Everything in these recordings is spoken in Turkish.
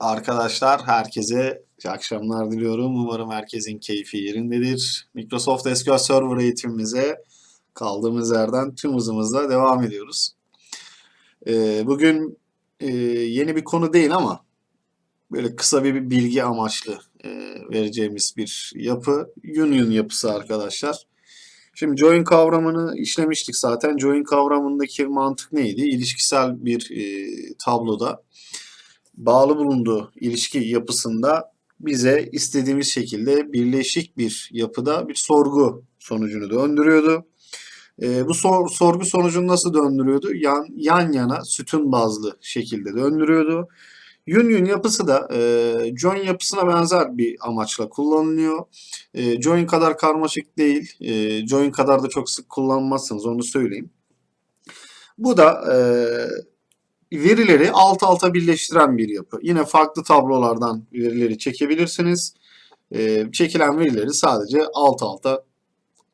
Arkadaşlar herkese iyi akşamlar diliyorum. Umarım herkesin keyfi yerindedir. Microsoft SQL Server eğitimimize kaldığımız yerden tüm hızımızla devam ediyoruz. Ee, bugün e, yeni bir konu değil ama böyle kısa bir bilgi amaçlı e, vereceğimiz bir yapı. Union yapısı arkadaşlar. Şimdi join kavramını işlemiştik zaten. Join kavramındaki mantık neydi? İlişkisel bir e, tabloda bağlı bulunduğu ilişki yapısında bize istediğimiz şekilde birleşik bir yapıda bir sorgu sonucunu döndürüyordu. E, bu sor- sorgu sonucunu nasıl döndürüyordu? Yan, yan yana sütun bazlı şekilde döndürüyordu. Union yapısı da e, join yapısına benzer bir amaçla kullanılıyor. E, join kadar karmaşık değil. E, join kadar da çok sık kullanmazsınız onu söyleyeyim. Bu da e, verileri alt alta birleştiren bir yapı. Yine farklı tablolardan verileri çekebilirsiniz. Ee, çekilen verileri sadece alt alta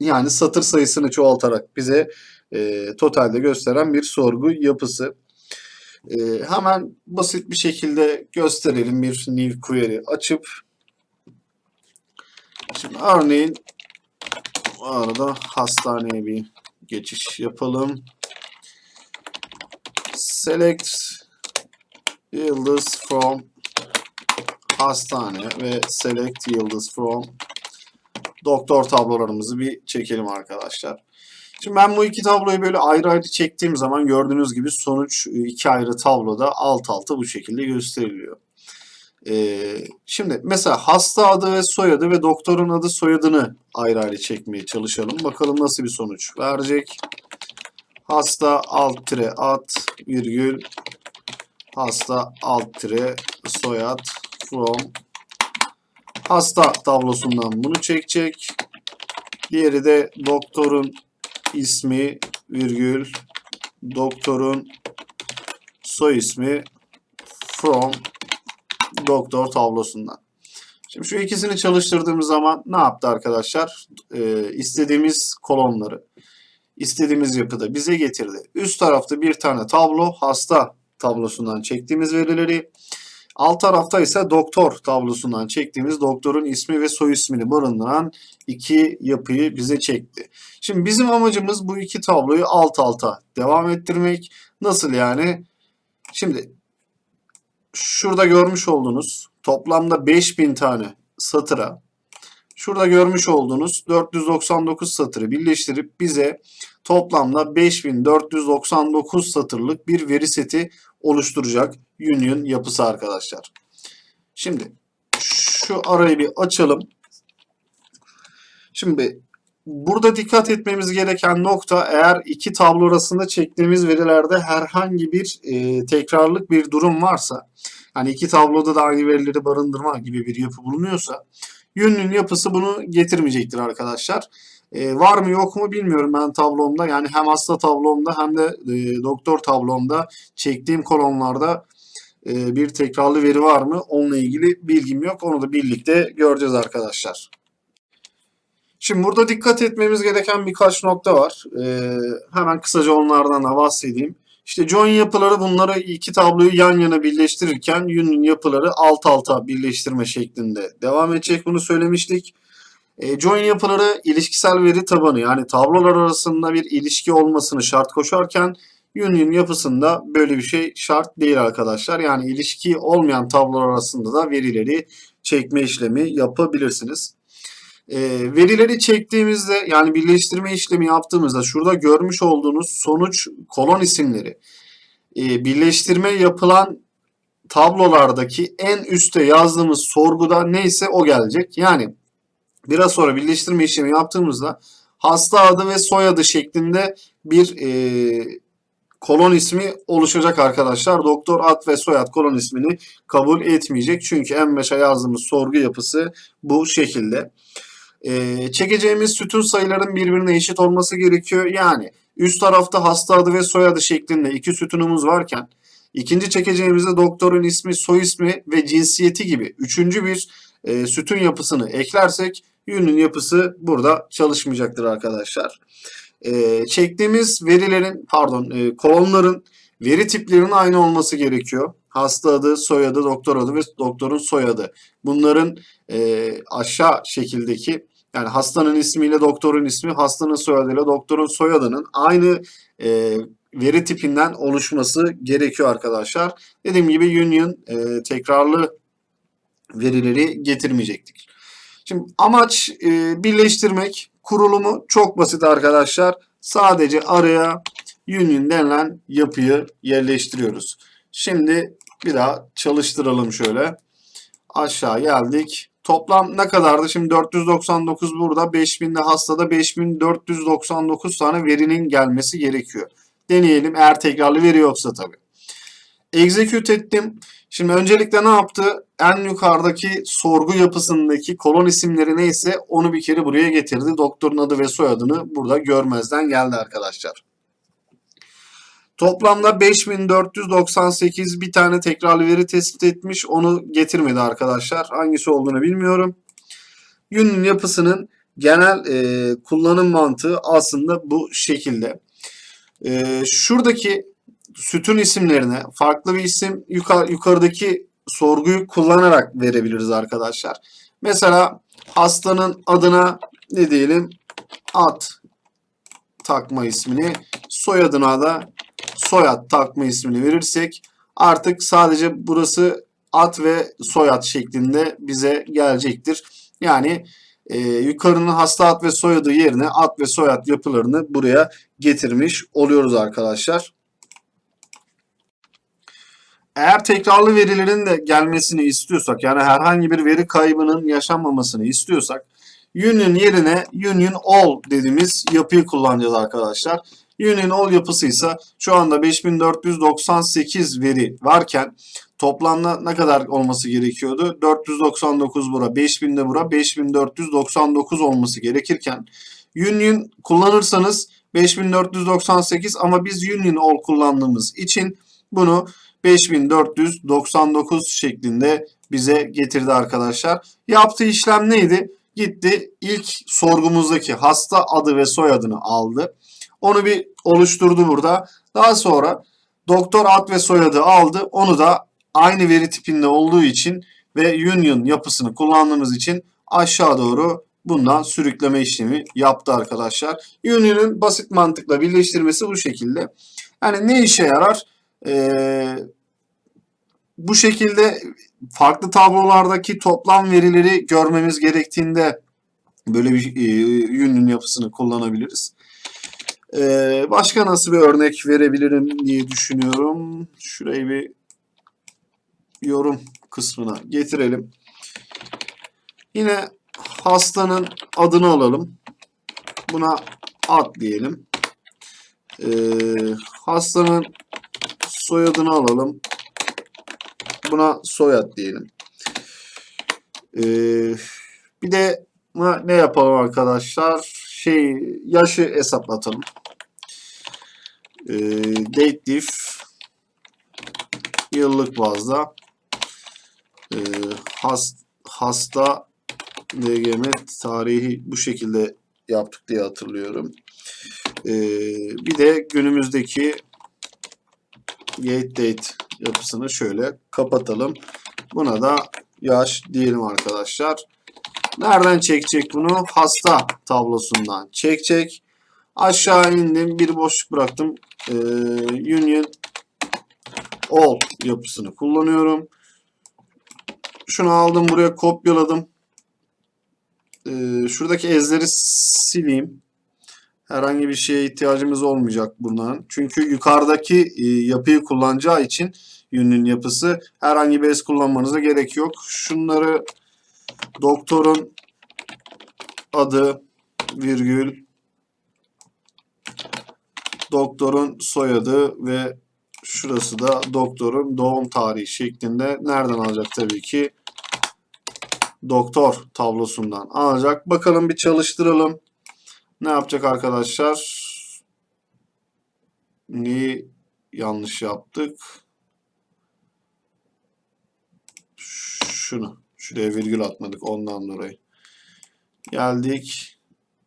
yani satır sayısını çoğaltarak bize e, totalde gösteren bir sorgu yapısı. Ee, hemen basit bir şekilde gösterelim bir new query açıp. Şimdi örneğin bu arada hastaneye bir geçiş yapalım. Select yıldız from hastane ve select yıldız from doktor tablolarımızı bir çekelim arkadaşlar. Şimdi ben bu iki tabloyu böyle ayrı ayrı çektiğim zaman gördüğünüz gibi sonuç iki ayrı tabloda alt alta bu şekilde gösteriliyor. Ee, şimdi mesela hasta adı ve soyadı ve doktorun adı soyadını ayrı ayrı çekmeye çalışalım. Bakalım nasıl bir sonuç verecek. Hasta alt tire at virgül hasta alt tire soyad from hasta tablosundan bunu çekecek. Diğeri de doktorun ismi virgül doktorun soy ismi from doktor tablosundan. Şimdi şu ikisini çalıştırdığımız zaman ne yaptı arkadaşlar? Ee, istediğimiz kolonları istediğimiz yapıda bize getirdi. Üst tarafta bir tane tablo hasta tablosundan çektiğimiz verileri. Alt tarafta ise doktor tablosundan çektiğimiz doktorun ismi ve soy ismini barındıran iki yapıyı bize çekti. Şimdi bizim amacımız bu iki tabloyu alt alta devam ettirmek. Nasıl yani? Şimdi şurada görmüş olduğunuz toplamda 5000 tane satıra şurada görmüş olduğunuz 499 satırı birleştirip bize toplamda 5499 satırlık bir veri seti oluşturacak Union yapısı arkadaşlar. Şimdi şu arayı bir açalım. Şimdi burada dikkat etmemiz gereken nokta eğer iki tablo arasında çektiğimiz verilerde herhangi bir e, tekrarlık bir durum varsa hani iki tabloda da aynı verileri barındırma gibi bir yapı bulunuyorsa Union yapısı bunu getirmeyecektir arkadaşlar. E, var mı yok mu bilmiyorum ben tablomda. Yani hem hasta tablomda hem de e, doktor tablomda çektiğim kolonlarda e, bir tekrarlı veri var mı? Onunla ilgili bilgim yok. Onu da birlikte göreceğiz arkadaşlar. Şimdi burada dikkat etmemiz gereken birkaç nokta var. E, hemen kısaca onlardan da bahsedeyim. İşte join yapıları bunları iki tabloyu yan yana birleştirirken union yapıları alt alta birleştirme şeklinde devam edecek. Bunu söylemiştik. E, join yapıları ilişkisel veri tabanı yani tablolar arasında bir ilişki olmasını şart koşarken union yapısında böyle bir şey şart değil arkadaşlar. Yani ilişki olmayan tablolar arasında da verileri çekme işlemi yapabilirsiniz. E, verileri çektiğimizde yani birleştirme işlemi yaptığımızda şurada görmüş olduğunuz sonuç kolon isimleri e, birleştirme yapılan tablolardaki en üste yazdığımız sorguda neyse o gelecek. Yani biraz sonra birleştirme işlemi yaptığımızda hasta adı ve soyadı şeklinde bir e, kolon ismi oluşacak arkadaşlar. Doktor ad ve soyad kolon ismini kabul etmeyecek. Çünkü en başa yazdığımız sorgu yapısı bu şekilde. Ee, çekeceğimiz sütun sayıların birbirine eşit olması gerekiyor. Yani üst tarafta hasta adı ve soyadı şeklinde iki sütunumuz varken ikinci çekeceğimizde doktorun ismi, soy ismi ve cinsiyeti gibi üçüncü bir e, sütun yapısını eklersek Union yapısı burada çalışmayacaktır arkadaşlar. E, çektiğimiz verilerin pardon e, kolonların veri tiplerinin aynı olması gerekiyor. hasta adı, soyadı, doktor adı ve doktorun soyadı. Bunların e, aşağı şekildeki yani hastanın ismiyle doktorun ismi, hastanın soyadıyla doktorun soyadının aynı e, veri tipinden oluşması gerekiyor arkadaşlar. Dediğim gibi Union e, tekrarlı verileri getirmeyecektik. Şimdi amaç e, birleştirmek. Kurulumu çok basit arkadaşlar. Sadece araya Union denilen yapıyı yerleştiriyoruz. Şimdi bir daha çalıştıralım şöyle. Aşağı geldik. Toplam ne kadardı? Şimdi 499 burada. 5000'de hastada 5499 tane verinin gelmesi gerekiyor. Deneyelim eğer tekrarlı veri yoksa tabii. Execute ettim. Şimdi öncelikle ne yaptı? En yukarıdaki sorgu yapısındaki kolon isimleri neyse onu bir kere buraya getirdi. Doktorun adı ve soyadını burada görmezden geldi arkadaşlar. Toplamda 5498 bir tane tekrarlı veri tespit etmiş. Onu getirmedi arkadaşlar. Hangisi olduğunu bilmiyorum. Yünün yapısının genel e, kullanım mantığı aslında bu şekilde. E, şuradaki sütun isimlerine farklı bir isim yukarı, yukarıdaki sorguyu kullanarak verebiliriz arkadaşlar. Mesela hastanın adına ne diyelim ad takma ismini soyadına da soyad takma ismini verirsek artık sadece burası ad ve soyad şeklinde bize gelecektir. Yani e, yukarının hasta ad ve soyadı yerine ad ve soyad yapılarını buraya getirmiş oluyoruz arkadaşlar. Eğer tekrarlı verilerin de gelmesini istiyorsak yani herhangi bir veri kaybının yaşanmamasını istiyorsak union yerine union all dediğimiz yapıyı kullanacağız arkadaşlar. Union all yapısı ise şu anda 5498 veri varken toplamda ne kadar olması gerekiyordu? 499 bura, 5000 de bura, 5499 olması gerekirken union kullanırsanız 5498 ama biz union all kullandığımız için bunu 5499 şeklinde bize getirdi arkadaşlar. Yaptığı işlem neydi? Gitti ilk sorgumuzdaki hasta adı ve soyadını aldı. Onu bir oluşturdu burada. Daha sonra doktor ad ve soyadı aldı. Onu da aynı veri tipinde olduğu için ve union yapısını kullandığımız için aşağı doğru bundan sürükleme işlemi yaptı arkadaşlar. Union'un basit mantıkla birleştirmesi bu şekilde. Yani ne işe yarar? Ee, bu şekilde farklı tablolardaki toplam verileri görmemiz gerektiğinde böyle bir e, union yapısını kullanabiliriz. Ee, başka nasıl bir örnek verebilirim diye düşünüyorum. Şurayı bir yorum kısmına getirelim. Yine hastanın adını alalım. Buna ad diyelim. Ee, hastanın soyadını alalım. Buna soyad diyelim. Ee, bir de ne yapalım arkadaşlar? Şey yaşı hesaplatalım. Ee, date diff yıllık bazda ee, hast, hasta DGM tarihi bu şekilde yaptık diye hatırlıyorum. Ee, bir de günümüzdeki gate date yapısını şöyle kapatalım. Buna da yaş diyelim arkadaşlar. Nereden çekecek bunu? Hasta tablosundan çekecek. Aşağı indim. Bir boşluk bıraktım. Ee, union all yapısını kullanıyorum. Şunu aldım buraya kopyaladım. Ee, şuradaki ezleri sileyim. Herhangi bir şeye ihtiyacımız olmayacak bundan. Çünkü yukarıdaki e, yapıyı kullanacağı için yünün yapısı herhangi bir ez kullanmanıza gerek yok. Şunları doktorun adı virgül doktorun soyadı ve şurası da doktorun doğum tarihi şeklinde nereden alacak tabii ki doktor tablosundan alacak. Bakalım bir çalıştıralım. Ne yapacak arkadaşlar? Neyi yanlış yaptık? Şunu. Şuraya virgül atmadık ondan dolayı. Geldik.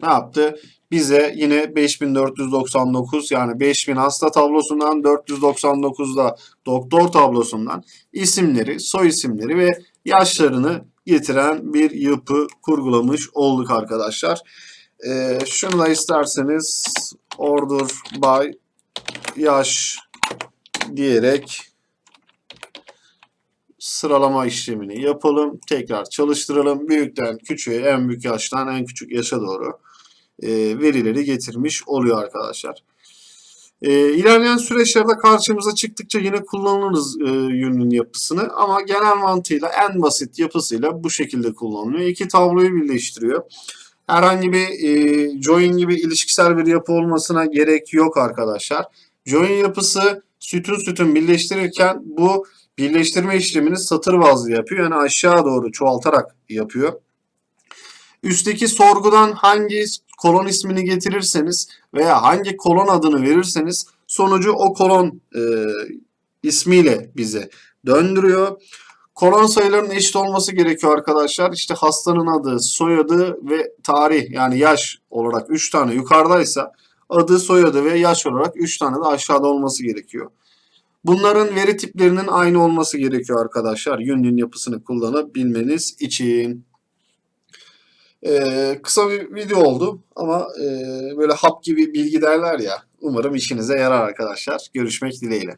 ne yaptı? Bize yine 5499 yani 5000 hasta tablosundan 499'da doktor tablosundan isimleri, soy isimleri ve yaşlarını getiren bir yapı kurgulamış olduk arkadaşlar. Ee, şunu da isterseniz order by yaş diyerek sıralama işlemini yapalım. Tekrar çalıştıralım. Büyükten küçüğe, en büyük yaştan en küçük yaşa doğru e, verileri getirmiş oluyor arkadaşlar. E, ilerleyen süreçlerde karşımıza çıktıkça yine kullanırız e, yünün yapısını ama genel mantığıyla en basit yapısıyla bu şekilde kullanılıyor. İki tabloyu birleştiriyor. Herhangi bir e, join gibi ilişkisel bir yapı olmasına gerek yok arkadaşlar. Join yapısı sütun sütun birleştirirken bu birleştirme işlemini satır bazlı yapıyor. Yani aşağı doğru çoğaltarak yapıyor. Üstteki sorgudan hangi kolon ismini getirirseniz veya hangi kolon adını verirseniz sonucu o kolon e, ismiyle bize döndürüyor. Kolon sayılarının eşit olması gerekiyor arkadaşlar. İşte hastanın adı, soyadı ve tarih yani yaş olarak 3 tane yukarıdaysa adı, soyadı ve yaş olarak 3 tane de aşağıda olması gerekiyor. Bunların veri tiplerinin aynı olması gerekiyor arkadaşlar. Yünün yapısını kullanabilmeniz için. Ee, kısa bir video oldu ama e, böyle hap gibi bilgi derler ya. Umarım işinize yarar arkadaşlar. Görüşmek dileğiyle.